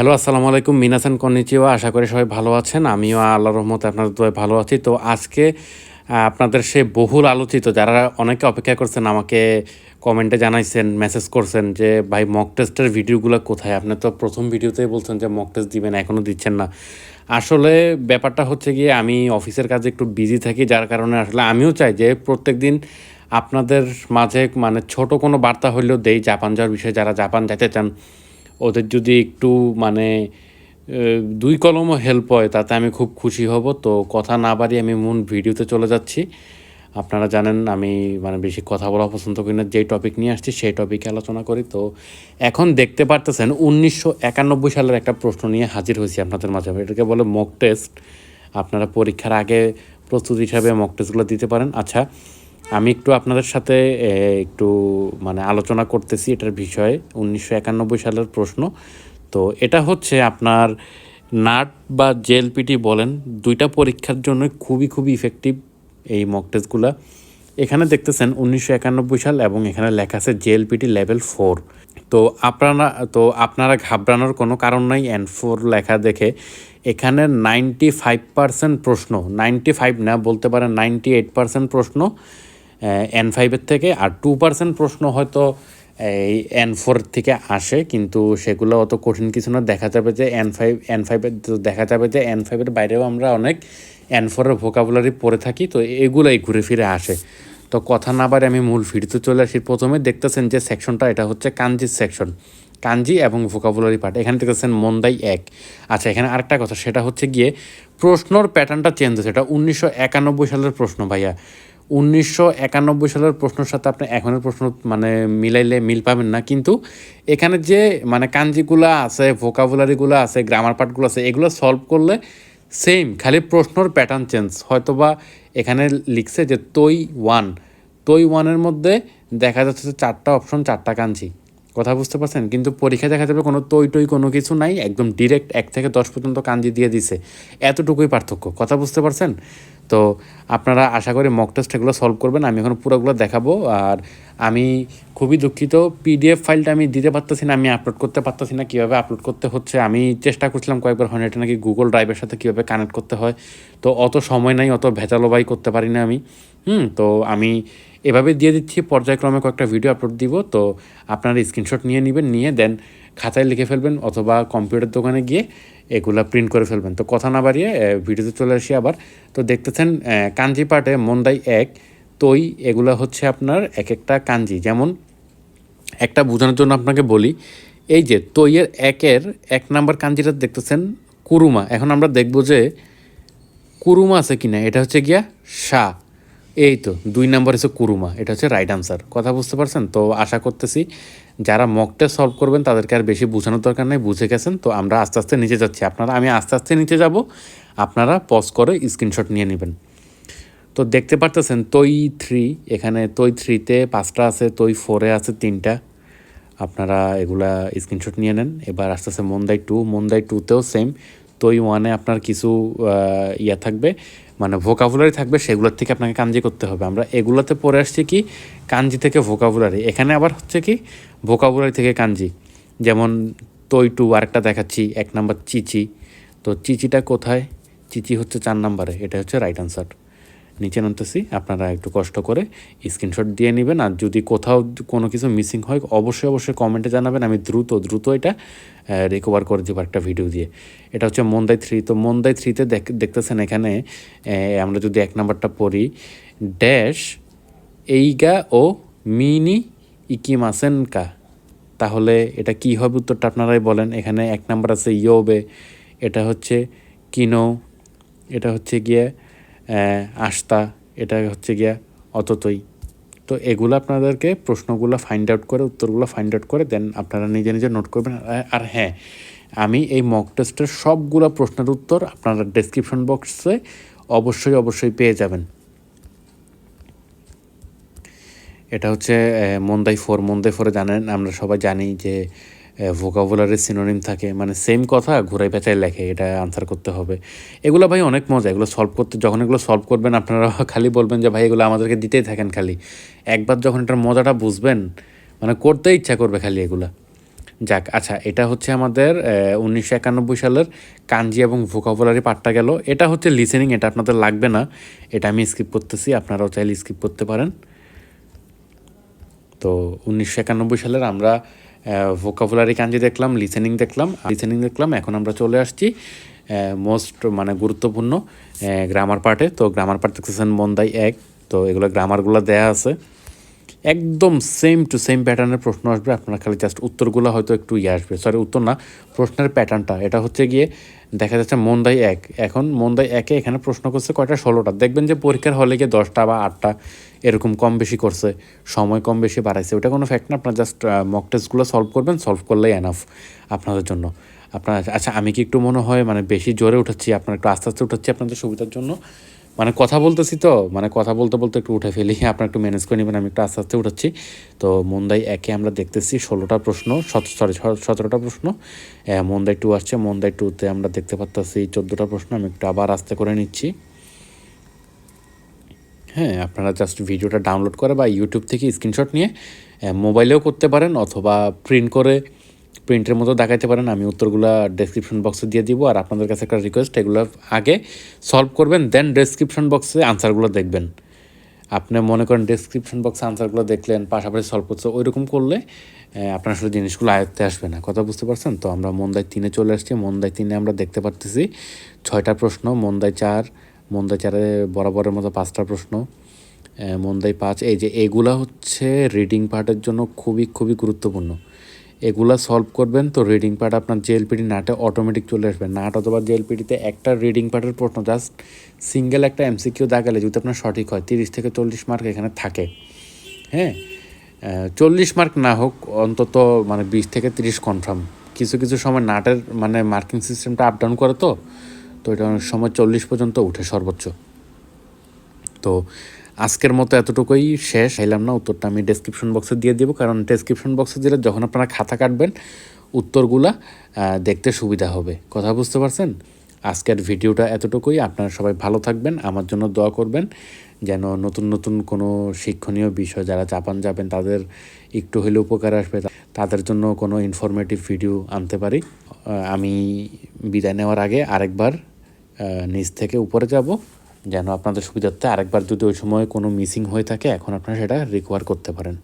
Hello, আসসালামু আলাইকুম। মিনাসান কন্নিচিও আশা করি সবাই ভালো আছেন। আমিও আল্লাহ রহমতে আপনাদের দোয়ায় ভালো আছি। তো আজকে আপনাদের সে বহুল আলোচিত, যারা অনেকে অপেক্ষা করছেন আমাকে কমেন্টে জানাইছেন, মেসেজ করছেন যে, ভাই মক টেস্টের ভিডিওগুলো কোথায়? আপনি তো প্রথম ভিডিওতেই বলছেন যে মক টেস্ট দিবেন এখনও দিচ্ছেন না। আসলে ব্যাপারটা হচ্ছে গিয়ে, আমি অফিসের কাজে একটু বিজি থাকি, যার কারণে আসলে আমিও চাই যে, প্রত্যেক দিন আপনাদের মাঝে মানে ছোট কোনো বার্তা হইলেও দেই, জাপান যাওয়ার বিষয়ে যারা জাপান যেতে চান। ওদের যদি একটু মানে দুই কলমও হেল্প হয়, তাতে আমি খুব খুশি হব। তো কথা না বাড়িয়ে আমি মূল ভিডিওতে চলে যাচ্ছি। আপনারা জানেন আমি মানে বেশি কথা বলা পছন্দ করি না, যেই টপিক নিয়ে আসছি সেই টপিকে আলোচনা করি। তো এখন দেখতে পারতেছেন উনিশশো একানব্বই সালের একটা প্রশ্ন নিয়ে হাজির হয়েছি আপনাদের মাঝে। এটাকে বলে মক টেস্ট আপনারা পরীক্ষার আগে প্রস্তুতি হিসাবে মক টেস্টগুলো দিতে পারেন। আচ্ছা আমি একটু আপনাদের সাথে একটু মানে আলোচনা করতেছি এটার বিষয়ে। উনিশশো একানব্বই সালের প্রশ্ন। তো এটা হচ্ছে আপনার নাট বা জেএলপিটি বলেন, দুইটা পরীক্ষার জন্য খুবই খুবই ইফেক্টিভ এই মক টেস্টগুলো এখানে দেখতেছেন উনিশশো একানব্বই সাল এবং এখানে লেখা আছে জেএলপিটি লেভেল ফোর তো আপনারা তো আপনারা ঘাবড়ানোর কোনো কারণ নাই এন ফোর লেখা দেখে। এখানে নাইনটি ফাইভ পার্সেন্ট প্রশ্ন নাইনটি ফাইভ না, বলতে পারেন নাইনটি এইট পার্সেন্ট প্রশ্ন। এন ফাইভের থেকে, আর টু পার্সেন্ট প্রশ্ন হয়তো এই এন ফোর থেকে আসে, কিন্তু সেগুলো অত কঠিন কিছু না। দেখা যাবে যে এন ফাইভ, এন ফাইভের দেখা যাবে যে এন ফাইভের বাইরেও আমরা অনেক এন ফোরের ভোকাবুলারি পড়ে থাকি, তো এগুলোই ঘুরে ফিরে আসে। তো কথা না বারে আমি মূল ভিডিওতে চলে আসি। প্রথমে দেখতেছেন যে সেকশনটা এটা হচ্ছে কাঞ্জির সেকশন কাঞ্জি এবং ভোকাবুলারি পার্ট এখানে দেখতেছেন মন্দাই এক। আচ্ছা এখানে আরেকটা কথা, সেটা হচ্ছে গিয়ে প্রশ্নর প্যাটার্নটা চেঞ্জ হয়েছে। এটা উনিশশো একানব্বই সালের প্রশ্ন, ভাইয়া। উনিশশো একানব্বই সালের প্রশ্নের সাথে আপনি এখনের প্রশ্ন মানে মিলাইলে মিল পাবেন না। কিন্তু এখানে যে মানে কাঞ্জিগুলো আছে ভোকাবুলারিগুলো আছে গ্রামার পার্টগুলো আছে, এগুলো সলভ করলে সেম খালি প্রশ্নর প্যাটার্ন চেঞ্জ হয়তো বা এখানে লিখছে যে তৈ ওয়ান। তৈ ওয়ানের মধ্যে দেখা যাচ্ছে যে চারটা অপশন চারটা কাঞ্জি। কথা বুঝতে পারছেন? কিন্তু পরীক্ষায় দেখা যাবে কোনো তৈ টই কোনো কিছু নাই, একদম ডিরেক্ট এক থেকে দশ পর্যন্ত কাঞ্জি দিয়ে দিছে। এতটুকুই পার্থক্য। কথা বুঝতে পারছেন? তো আপনারা আশা করি মক টেস্ট এগুলো সলভ করবেন। আমি এখন পুরোগুলো দেখাবো আর আমি খুবই দুঃখিত পিডিএফ ফাইলটা আমি দিতে পারতেছি না, আমি আপলোড করতে পারতেছি না, কীভাবে আপলোড করতে হচ্ছে আমি চেষ্টা করছিলাম কয়েকবার হয় এটা নাকি গুগল ড্রাইভের সাথে কীভাবে কানেক্ট করতে হয়। তো অত সময় নাই, অত ভেজালো বাই করতে পারি না আমি। হুম। তো আমি এভাবে দিয়ে দিচ্ছি, পর্যায়ক্রমে কয়েকটা ভিডিও আপলোড দিব। তো আপনারা স্ক্রিনশট নিয়ে নেবেন, নিয়ে দেন খাতায় লিখে ফেলবেন অথবা কম্পিউটার দোকানে গিয়ে এগুলা প্রিন্ট করে ফেলবেন। তো কথা না বাড়িয়ে ভিডিওতে চলে আসি আবার। তো দেখতেছেন কাঞ্জি পাটে মন্দাই এক, তৈ, এগুলা হচ্ছে আপনার এক একটা কাঞ্জি। যেমন একটা বোঝানোর জন্য আপনাকে বলি, এই যে তৈয়ের একের এক নাম্বার কাঞ্জিটা দেখতেছেন, কুরুমা। এখন আমরা দেখব যে কুরুমা আছে কিনা, এটা হচ্ছে গিয়া সা এই তো দুই নাম্বার হচ্ছে কুরুমা, এটা হচ্ছে রাইট আনসার কথা বুঝতে পারছেন? তো আশা করতেছি যারা মকটা সলভ করবেন, তাদেরকে আর বেশি বোঝানোর দরকার নেই, বুঝে গেছেন। তো আমরা আস্তে আস্তে নিচে যাচ্ছি। আপনারা, আমি আস্তে আস্তে নিচে যাব, আপনারা পজ করে স্ক্রিনশট নিয়ে নেবেন। তো দেখতে পারতেছেন, তৈ থ্রি এখানে তৈ থ্রিতে পাঁচটা আছে, তৈ ফোরে আছে তিনটা। আপনারা এগুলা স্ক্রিনশট নিয়ে নেন। এবার আস্তে আস্তে মন্দাই টু মন্দাই টুতেও সেম তৈ ওয়ানে আপনার কিছু ইয়ে থাকবে মানে ভোকাবুলারি থাকবে, সেগুলোর থেকে আপনাকে কাঞ্জি করতে হবে। আমরা এগুলোতে পরে আসছি কি কাঞ্জি থেকে ভোকাবুলারি এখানে আবার হচ্ছে কি ভোকাবুলারি থেকে কাঞ্জি যেমন তৈ টু আরেকটা দেখাচ্ছি, এক নাম্বার চিচি। তো চিচিটা কোথায়? চিচি হচ্ছে চার নাম্বারে এটা হচ্ছে রাইট আনসার নিচে নামতেছি, আপনারা একটু কষ্ট করে স্ক্রিনশট দিয়ে নেবেন। আর যদি কোথাও কোনো কিছু মিসিং হয়, অবশ্যই অবশ্যই কমেন্টে জানাবেন। আমি দ্রুত দ্রুত এটা রিকভার করে দেবো একটা ভিডিও দিয়ে। এটা হচ্ছে মন্দাই থ্রি তো মন্দাই থ্রিতে দেখতেছেন এখানে আমরা যদি এক নাম্বারটা পড়ি ড্যাশ এইগা ও মিনি ইকিমাসেনকা। তাহলে এটা কি হবে উত্তরটা আপনারাই বলেন। এখানে এক নাম্বার আছে ইয়োবে, এটা হচ্ছে কিনো, এটা হচ্ছে গিয়ে আস্তা এটা হচ্ছে গিয়া অততই তো এগুলো আপনাদেরকে প্রশ্নগুলো ফাইন্ড আউট করে, উত্তরগুলো ফাইন্ড আউট করে দেন আপনারা নিজে নিজে নোট করবেন। আর- হ্যাঁ আমি এই মক টেস্টের সবগুলো প্রশ্নের উত্তর আপনারা ডেসক্রিপশন বক্সে অবশ্যই অবশ্যই পেয়ে যাবেন। এটা হচ্ছে মন্দাই ফোর মন্দাই ফোরে জানেন, আমরা সবাই জানি যে ভোকাবুলারি সিনোনিম থাকে। মানে সেম কথা, ঘুরাই পেঁচাই লেখে, এটা আনসার করতে হবে। এগুলো ভাই অনেক মজা, এগুলো সলভ করতে, যখন এগুলো সলভ করবেন, আপনারা খালি বলবেন যে, ভাই, এগুলো আমাদেরকে দিতেই থাকেন খালি। একবার যখন এটার মজাটা বুঝবেন মানে করতে ইচ্ছা করবে খালি এগুলা। যাক আচ্ছা এটা হচ্ছে আমাদের উনিশশো একানব্বই সালের কাঞ্জি এবং ভোকাবুলারি পার্টটা গেল। এটা হচ্ছে লিসেনিং এটা আপনাদের লাগবে না। এটা আমি স্কিপ করতেছি, আপনারাও চাইলে স্কিপ করতে পারেন। তো উনিশশো একানব্বই সালের আমরা ভোকাবুলারি কাঞ্জি দেখলাম লিসেনিং দেখলাম লিসেনিং দেখলাম, এখন আমরা চলে আসছি মোস্ট মানে গুরুত্বপূর্ণ গ্রামার পার্টে তো গ্রামার পার্ট দেখতেছেন মন্দাই এক, তো এগুলো গ্রামারগুলো দেয়া আছে। একদম সেম টু সেম প্যাটার্নের প্রশ্ন আসবে। আপনারা খালি জাস্ট উত্তরগুলো হয়তো একটু ইয়ে আসবে। সরি উত্তর না, প্রশ্নের প্যাটার্নটা এটা হচ্ছে গিয়ে দেখা যাচ্ছে মন্দাই এক। এখন মন্দাই একে এখানে প্রশ্ন করছে কয়টা? ষোলোটা। দেখবেন যে পরীক্ষার হলে গিয়ে দশটা বা আটটা এরকম কম বেশি করছে। সময় কম বেশি বাড়াইছে। ওটা কোনো ফ্যাক্ট না। আপনার জাস্ট মক টেস্টগুলো সলভ করবেন। সলভ করলেই এনাফ আপনাদের জন্য। আপনার আচ্ছা আমি কি একটু মনে হয় মানে বেশি জোরে উঠাচ্ছি? আপনার একটু আস্তে আস্তে উঠাচ্ছি আপনাদের সুবিধার জন্য। মানে কথা বলতেছি তো মানে কথা বলতে বলতে একটু উঠে ফেলি, আপনার একটু ম্যানেজ করে নেবেন, আমি একটু আস্তে আস্তে উঠাচ্ছি। তো মন্দাই একে আমরা দেখতেছি, ষোলোটা প্রশ্ন সরি সতেরোটা প্রশ্ন। মন্দাই টু আসছে, মন্দাই টুতে আমরা দেখতে পাচ্ছি চোদ্দোটা প্রশ্ন, আমি একটু আবার আস্তে করে নিচ্ছি। হ্যাঁ আপনারা জাস্ট ভিডিওটা ডাউনলোড করে বা ইউটিউব থেকে স্ক্রিনশট নিয়ে মোবাইলেও করতে পারেন অথবা প্রিন্ট করে প্রিন্টের মতো দেখাইতে পারেন, আমি উত্তরগুলো ডেসক্রিপশন বক্সে দিয়ে দিব, আর আপনাদের কাছে একটা রিকোয়েস্ট এগুলো আগে সলভ করবেন দেন ডেসক্রিপশন বক্সে আনসারগুলো দেখবেন। আপনি মনে করেন ডেসক্রিপশন বক্সে আনসারগুলো দেখলেন, পাশাপাশি সলভ করছে ওই রকম করলে আপনার আসলে জিনিসগুলো আয়ত্তে আসবে না। কথা বুঝতে পারছেন? তো আমরা মন্দায় তিনে চলে আসছি, মন্দায় তিনে আমরা দেখতে পারতেছি, ছয়টা প্রশ্ন, মন্দায় চার, মন্দায় চারে বরাবরের মতো পাঁচটা প্রশ্ন মন্দাই পাঁচ। এই যে এগুলা হচ্ছে রিডিং পার্টের জন্য খুবই খুবই গুরুত্বপূর্ণ। এগুলা সলভ করবেন, তো রিডিং পার্ট আপনার জেএলপিডি নাটে অটোমেটিক চলে আসবে। নাট অথবা জেএলপিডিতে একটা রিডিং পার্টের প্রশ্ন জাস্ট সিঙ্গেল একটা এমসিকিউ দাগালে যদি আপনার সঠিক হয়, তিরিশ থেকে চল্লিশ মার্ক এখানে থাকে। হ্যাঁ? চল্লিশ মার্ক না হোক, অন্তত মানে বিশ থেকে তিরিশ কনফার্ম কিছু কিছু সময় নাটের মানে মার্কিং সিস্টেমটা আপ ডাউন করে তো তো এটা অনেক সময় চল্লিশ পর্যন্ত উঠে সর্বোচ্চ। তো আজকের মতো এতটুকুই শেষ। চাইলাম না উত্তরটা আমি ডেসক্রিপশন বক্সে দিয়ে দেবো, কারণ ডেসক্রিপশন বক্সে দিলে যখন আপনারা খাতা কাটবেন, উত্তরগুলা দেখতে সুবিধা হবে। কথা বুঝতে পারছেন? আজকের ভিডিওটা এতটুকুই। আপনারা সবাই ভালো থাকবেন, আমার জন্য দোয়া করবেন। যেন নতুন নতুন কোনো শিক্ষণীয় বিষয় যারা জাপান যাবেন, তাদের একটু হলে উপকার আসবে তাদের জন্য কোনো ইনফরমেটিভ ভিডিও আনতে পারি। আমি বিদায় নেওয়ার আগে আরেকবার নিচ থেকে উপরে যাব। যেন আপনাদের সুবিধার্থে আরেকবার যদি ওই সময় কোনো মিসিং হয়ে থাকে, এখন আপনারা সেটা রিকভার করতে পারেন।